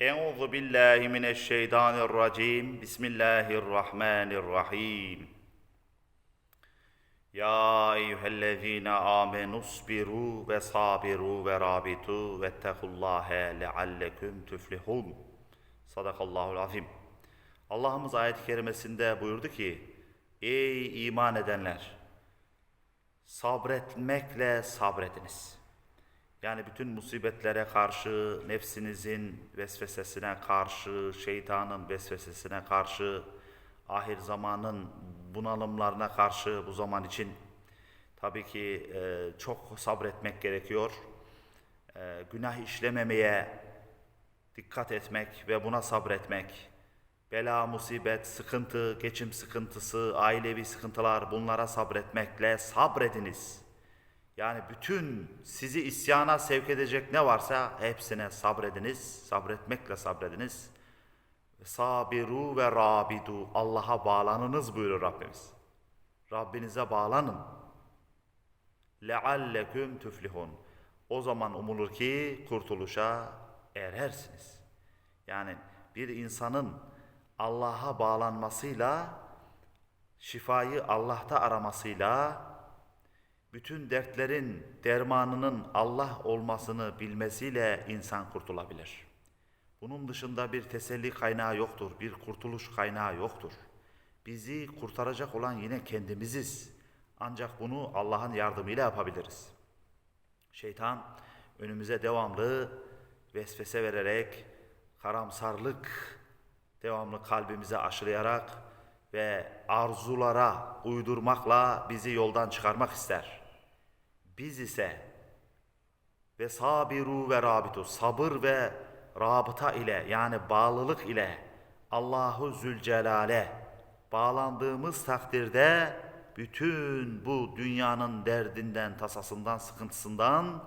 Euzu billahi mineşşeytanirracim. Bismillahirrahmanirrahim. Ya eyyühellezine amenu sabiru ve sabiru ve rabitu vettekullâhe lealleküm tüflihun. Sadakallahul azim. Allah'ımız ayet-i kerimesinde buyurdu ki, Ey iman edenler! Sabretmekle sabrediniz. Yani bütün musibetlere karşı, nefsinizin vesvesesine karşı, şeytanın vesvesesine karşı, ahir zamanın bunalımlarına karşı bu zaman için tabii ki e, çok sabretmek gerekiyor. E, günah işlememeye dikkat etmek ve buna sabretmek. Bela, musibet, sıkıntı, geçim sıkıntısı, ailevi sıkıntılar bunlara sabretmekle sabrediniz. Yani bütün sizi isyana sevk edecek ne varsa hepsine sabrediniz, sabretmekle sabrediniz. Sabiru ve rabidu Allah'a bağlanınız buyurur Rabbimiz. Rabbinize bağlanın. Lealleküm tüflihun. O zaman umulur ki kurtuluşa erersiniz. Yani bir insanın Allah'a bağlanmasıyla, şifayı Allah'ta aramasıyla, bütün dertlerin dermanının Allah olmasını bilmesiyle insan kurtulabilir. Bunun dışında bir teselli kaynağı yoktur, bir kurtuluş kaynağı yoktur. Bizi kurtaracak olan yine kendimiziz. Ancak bunu Allah'ın yardımıyla yapabiliriz. Şeytan önümüze devamlı vesvese vererek, karamsarlık devamlı kalbimize aşılayarak ve arzulara uydurmakla bizi yoldan çıkarmak ister. Biz ise ve sabiru ve rabitu sabır ve rabıta ile yani bağlılık ile Allahu Zülcelal'e bağlandığımız takdirde bütün bu dünyanın derdinden, tasasından, sıkıntısından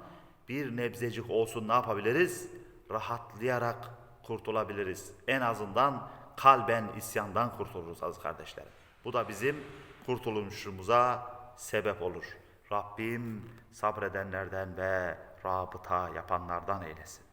bir nebzecik olsun ne yapabiliriz? Rahatlayarak kurtulabiliriz. En azından kalben isyandan kurtuluruz aziz kardeşlerim. Bu da bizim kurtuluşumuza sebep olur. Rabbim sabredenlerden ve rabıta yapanlardan eylesin.